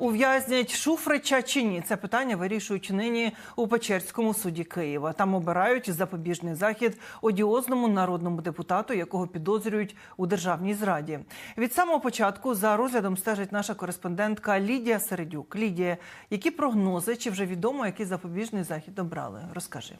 Ув'язнять Шуфрича чи ні? Це питання вирішують нині у Печерському суді Києва. Там обирають запобіжний захід одіозному народному депутату, якого підозрюють у державній зраді. Від самого початку за розглядом стежить наша кореспондентка Лідія Середюк. Лідія, які прогнози чи вже відомо, який запобіжний захід обрали? Розкажи.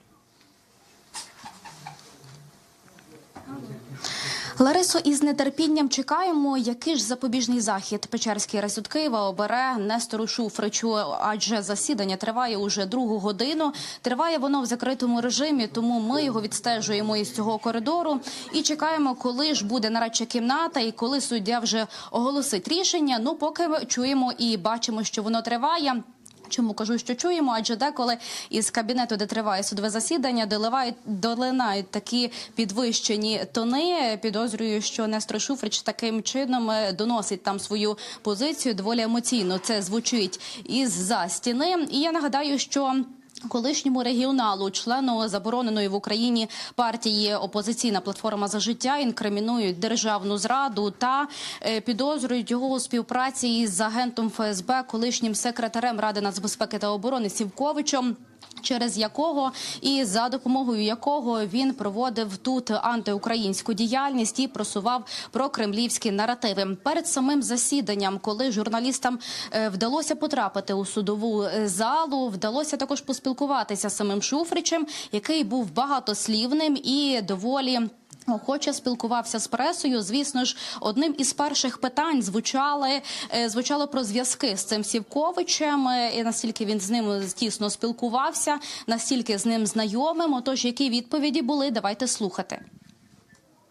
Ларисо, із нетерпінням чекаємо, який ж запобіжний захід Печерський райсуд Києва обере Нестору Шуфричу, адже засідання триває уже другу годину. Триває воно в закритому режимі, тому ми його відстежуємо із цього коридору і чекаємо, коли ж буде нарадча кімната і коли суддя вже оголосить рішення. Ну, поки чуємо і бачимо, що воно триває. Чому кажу, що чуємо? Адже деколи із кабінету, де триває судове засідання, доливають долинають такі підвищені тони. Підозрюю, що Нестор Шуфрич таким чином е, доносить там свою позицію доволі емоційно. Це звучить із за стіни. І я нагадаю, що. Колишньому регіоналу, члену забороненої в Україні партії опозиційна платформа за життя, інкримінують державну зраду та е, підозрюють його у співпраці з агентом ФСБ, колишнім секретарем Ради нацбезпеки та оборони Сівковичем. Через якого і за допомогою якого він проводив тут антиукраїнську діяльність і просував прокремлівські наративи перед самим засіданням, коли журналістам е, вдалося потрапити у судову е, залу, вдалося також поспілкуватися з самим Шуфричем, який був багатослівним і доволі. Охоче спілкувався з пресою. Звісно ж, одним із перших питань звучали е, звучало про зв'язки з цим Сівковичем. е, І наскільки він з ним тісно спілкувався, настільки з ним знайомим. Отож, які відповіді були, давайте слухати.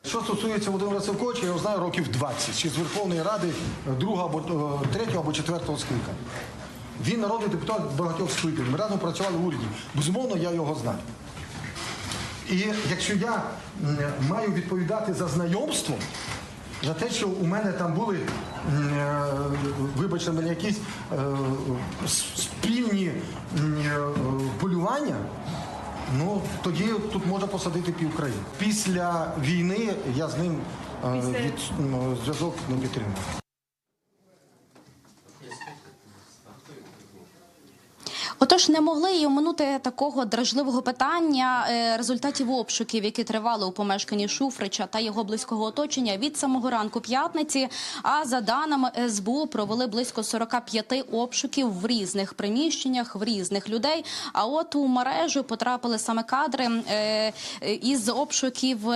Що стосується Володимира Савковича, я його знаю років 20, ще з Верховної Ради другого або е, третього або четвертого скликання. Він народний депутат багатьох скликань. Ми разом працювали в уряді. Безумовно, я його знаю. І якщо я маю відповідати за знайомство, за те, що у мене там були, е, вибачте мене, якісь е, спільні е, полювання, ну тоді тут можна посадити пів країни. Після війни я з ним від, зв'язок не підтримував. Отож, не могли й оминути такого дражливого питання е, результатів обшуків, які тривали у помешканні Шуфрича та його близького оточення від самого ранку п'ятниці. А за даними СБУ, провели близько 45 обшуків в різних приміщеннях, в різних людей. А от у мережу потрапили саме кадри е, е, із обшуків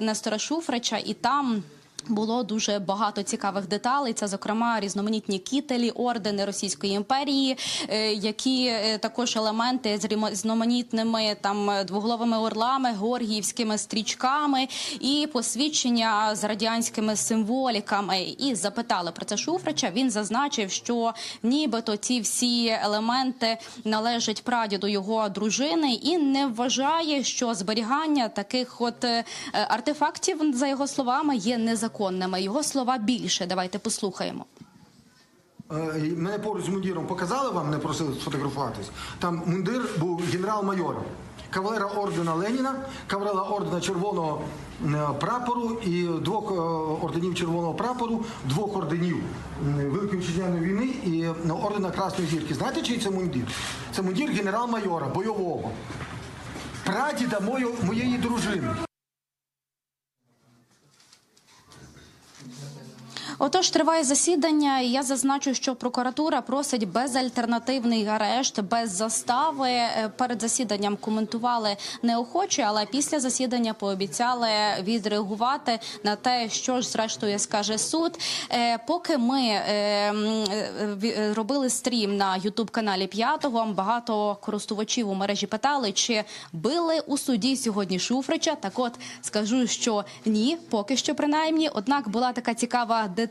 Нестора Шуфрича, і там. Було дуже багато цікавих деталей. Це, зокрема, різноманітні кітелі, ордени Російської імперії, е, які е, також елементи з різноманітними там двоголовими орлами, горгіївськими стрічками і посвідчення з радянськими символіками. І запитали про це Шуфрича. Він зазначив, що нібито ці всі елементи належать прадіду його дружини, і не вважає, що зберігання таких от е, артефактів, за його словами, є незаконними. Його слова більше. Давайте послухаємо. Е, Мене поруч з мундіром показали вам, не просили сфотографуватись. Там мундир був генерал-майором. Кавалера ордена Леніна, кавалера ордена Червоного е, прапору і двох е, орденів Червоного прапору, двох орденів Великої Вітчизняної війни і ордена Красної зірки. Знаєте, чий це мундір? Це мундір генерал-майора, бойового. Прадіда моєї дружини. Отож, триває засідання. і Я зазначу, що прокуратура просить безальтернативний арешт, без застави. Е, Перед засіданням коментували неохоче, але після засідання пообіцяли відреагувати на те, що ж зрештою скаже суд. Е, Поки ми е, робили стрім на Ютуб каналі П'ятого, багато користувачів у мережі питали, чи били у суді сьогодні Шуфрича. Так, от скажу, що ні, поки що принаймні. Однак була така цікава деталь.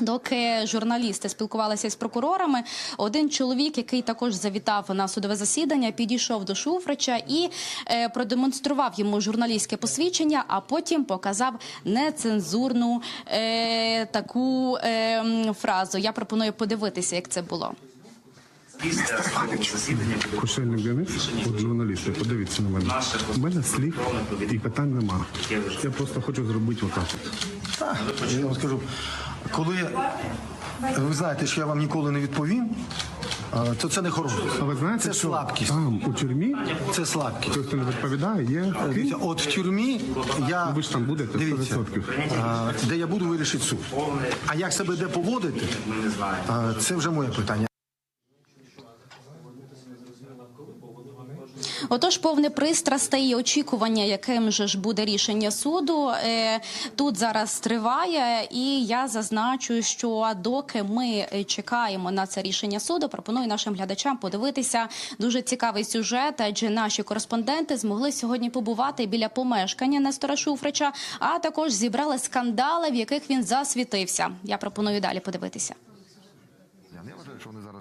Доки журналісти спілкувалися з прокурорами, один чоловік, який також завітав на судове засідання, підійшов до Шуфрича і е, продемонстрував йому журналістське посвідчення, а потім показав нецензурну е, таку е, фразу. Я пропоную подивитися, як це було. Після засідання буде Кошельник Денис, от журналісти, подивіться на мене. У мене слів і питань нема. Я просто хочу зробити отак. Так, я вам скажу, коли ви знаєте, що я вам ніколи не відповім, е, то це не хороше. А ви знаєте, це що слабкість. там у тюрмі Це слабкість. той, хто не відповідає, є Дивіться, от в тюрмі я ви ж там будете 100%. е, де я буду вирішити суд. А як себе де поводити, е, це вже моє питання. Отож, повне пристрастей і очікування, яким же ж буде рішення суду, е, тут зараз триває. І я зазначу, що доки ми е, чекаємо на це рішення суду, пропоную нашим глядачам подивитися дуже цікавий сюжет, адже наші кореспонденти змогли сьогодні побувати біля помешкання Нестора Шуфрича, а також зібрали скандали, в яких він засвітився. Я пропоную далі подивитися.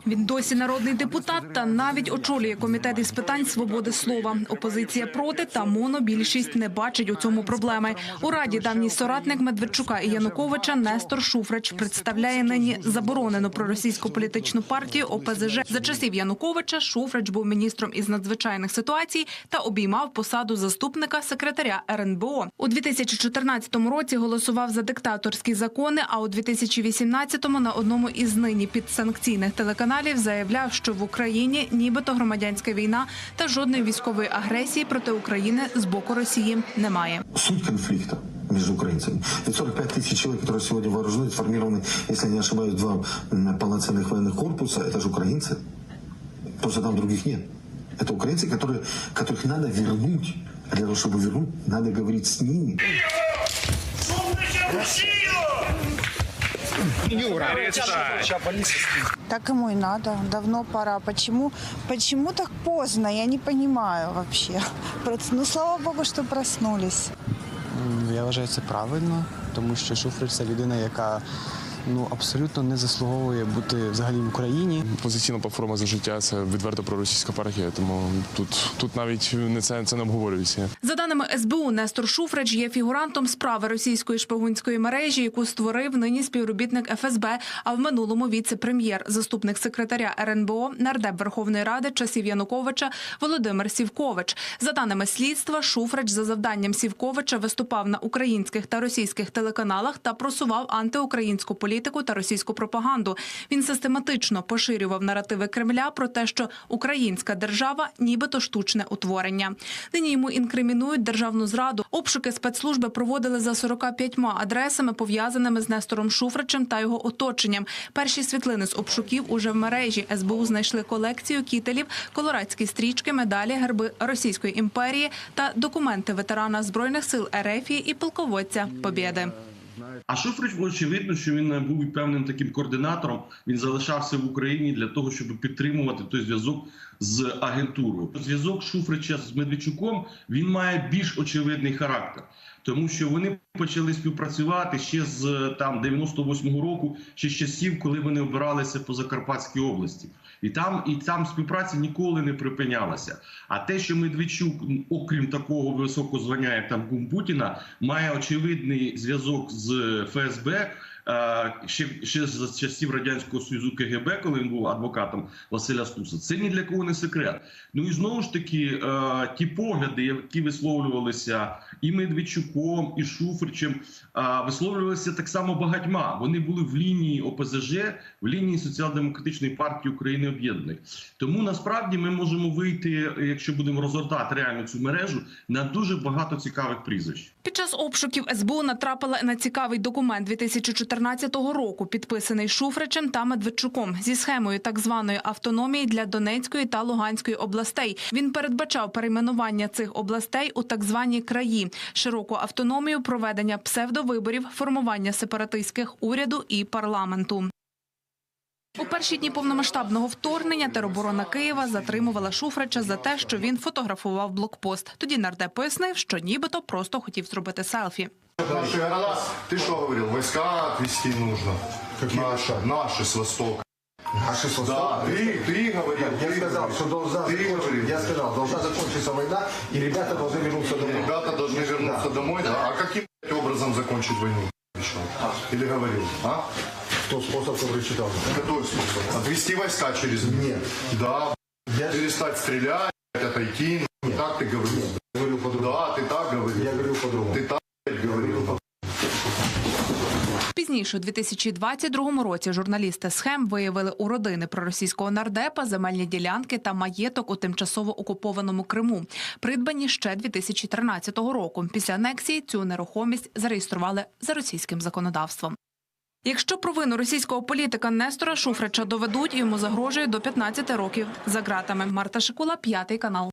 Він досі народний депутат та навіть очолює комітет із питань свободи слова. Опозиція проти та монобільшість не бачить у цьому проблеми. У раді давній соратник Медведчука і Януковича Нестор Шуфрич представляє нині заборонену проросійську політичну партію ОПЗЖ. За часів Януковича Шуфрич був міністром із надзвичайних ситуацій та обіймав посаду заступника секретаря РНБО. У 2014 році голосував за диктаторські закони. А у 2018-му на одному із нині підсанкційних телеканалів заявляв, що в Україні нібито громадянська війна та жодної військової агресії проти України з боку Росії немає. суть конфликта между украинцами. Ведь 45 тысяч человек, которые сегодня вооружены, сформированы, если я не ошибаюсь, два м, полноценных военных корпуса, это же украинцы. Просто там других нет. Это украинцы, которые, которых надо вернуть. А для того, чтобы вернуть, надо говорить с ними. так ему и надо. Давно пора. Почему, почему так поздно? Я не понимаю вообще. Ну, слава богу, что проснулись. Я вважаю це правильно, тому що Шуфрич це людина, яка ну абсолютно не заслуговує бути взагалі в Україні. Позиційна платформа за життя це відверто проросійська партія, тому тут, тут навіть не це, це не обговорюється. За даними СБУ, Нестор Шуфрич є фігурантом справи російської шпигунської мережі, яку створив нині співробітник ФСБ, а в минулому віце-прем'єр, заступник секретаря РНБО, нардеп Верховної Ради часів Януковича Володимир Сівкович. За даними слідства, Шуфрич за завданням Сівковича виступав на українських та російських телеканалах та просував антиукраїнську політику та російську пропаганду. Він систематично поширював наративи Кремля про те, що українська держава нібито штучне утворення. Нині йому інкримінують державну зраду. Обшуки спецслужби проводили за 45 адресами, пов'язаними з Нестором Шуфричем та його оточенням. Перші світлини з обшуків уже в мережі. СБУ знайшли колекцію кітелів, колорадські стрічки, медалі, герби Російської імперії та документи ветерана збройних сил РФ і полководця Побєди. А Шуфрич, очевидно, що він е, був певним таким координатором. Він залишався в Україні для того, щоб підтримувати той зв'язок з агентурою. Зв'язок Шуфрича з Медведчуком він має більш очевидний характер, тому що вони почали співпрацювати ще з е, там 98-го року, ще з часів, коли вони обиралися по Закарпатській області. І там, і там співпраця ніколи не припинялася. А те, що Медведчук, окрім такого високого звання, як там кум Путіна, має очевидний зв'язок з ФСБ. е, Ще, ще з часів радянського союзу КГБ, коли він був адвокатом Василя Стуса, це ні для кого не секрет. Ну і знову ж таки, е, ті погляди, які висловлювалися і Медведчуком, і Шуфричем, висловлювалися так само багатьма. Вони були в лінії ОПЗЖ, в лінії соціал-демократичної партії України Об'єднаних. Тому насправді ми можемо вийти, якщо будемо розгортати реально цю мережу, на дуже багато цікавих прізвищ. Під час обшуків СБУ натрапила на цікавий документ 2014 року, підписаний Шуфричем та Медведчуком зі схемою так званої автономії для Донецької та Луганської областей. Він передбачав перейменування цих областей у так звані краї, широку автономію, проведення псевдовиборів, формування сепаратистських уряду і парламенту. У перші дні повномасштабного вторгнення тероборона Києва затримувала Шуфрича за те, що він фотографував блокпост. Тоді нардеп пояснив, що нібито просто хотів зробити селфі. Наши города, ты что говорил, войска отвести нужно? наши, наши востока. Наши с Да, ты, ты говорил, Я ты сказал, говорил. что должна Ты закончиться, говорил. я сказал, должна закончиться война, и ребята должны вернуться И домой. ребята должны вернуться домой, да? А каким образом закончить войну? Решил? Или говорил, а? Тот способ, который читал. Какой способ? Отвести войска через них? Нет. Да, Я перестать стрелять, отойти. Ну, Так ты говорил. говорил по-другому. Да, ты так говорил. Я говорил по-другому. Ты так Пізніше, у 2022 році, журналісти схем виявили у родини проросійського нардепа земельні ділянки та маєток у тимчасово окупованому Криму, придбані ще 2013 року. Після анексії цю нерухомість зареєстрували за російським законодавством. Якщо провину російського політика Нестора Шуфрича доведуть, йому загрожує до 15 років за ґратами. Марта Шикула, п'ятий канал.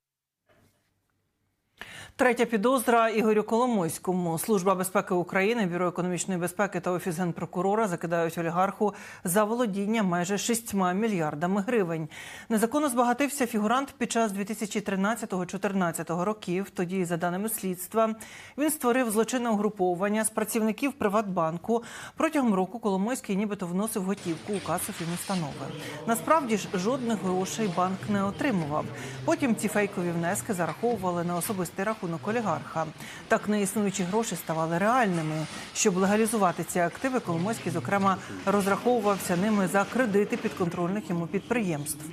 Третя підозра Ігорю Коломойському. Служба безпеки України, бюро економічної безпеки та офіс генпрокурора закидають олігарху за володіння майже 6 мільярдами гривень. Незаконно збагатився фігурант під час 2013-2014 років. Тоді, за даними слідства, він створив злочинне угруповання з працівників Приватбанку. Протягом року Коломойський нібито вносив готівку у касу фінустанови. Насправді ж жодних грошей банк не отримував. Потім ці фейкові внески зараховували на особистий рахунок олігарха. Так неіснуючі гроші ставали реальними. Щоб легалізувати ці активи, Коломойський, зокрема, розраховувався ними за кредити підконтрольних йому підприємств.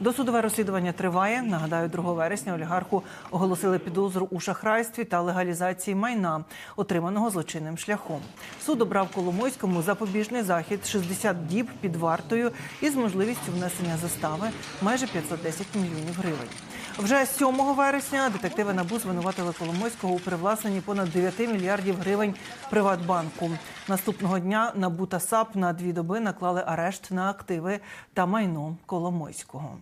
Досудове розслідування триває. Нагадаю, 2 вересня олігарху оголосили підозру у шахрайстві та легалізації майна, отриманого злочинним шляхом. Суд обрав Коломойському запобіжний захід 60 діб під вартою із можливістю внесення застави майже 510 мільйонів гривень. Вже 7 вересня детективи НАБУ звинуватили Коломойського у привласненні понад 9 мільярдів гривень Приватбанку. Наступного дня НАБУ та САП на дві доби наклали арешт на активи та майно Коломойського.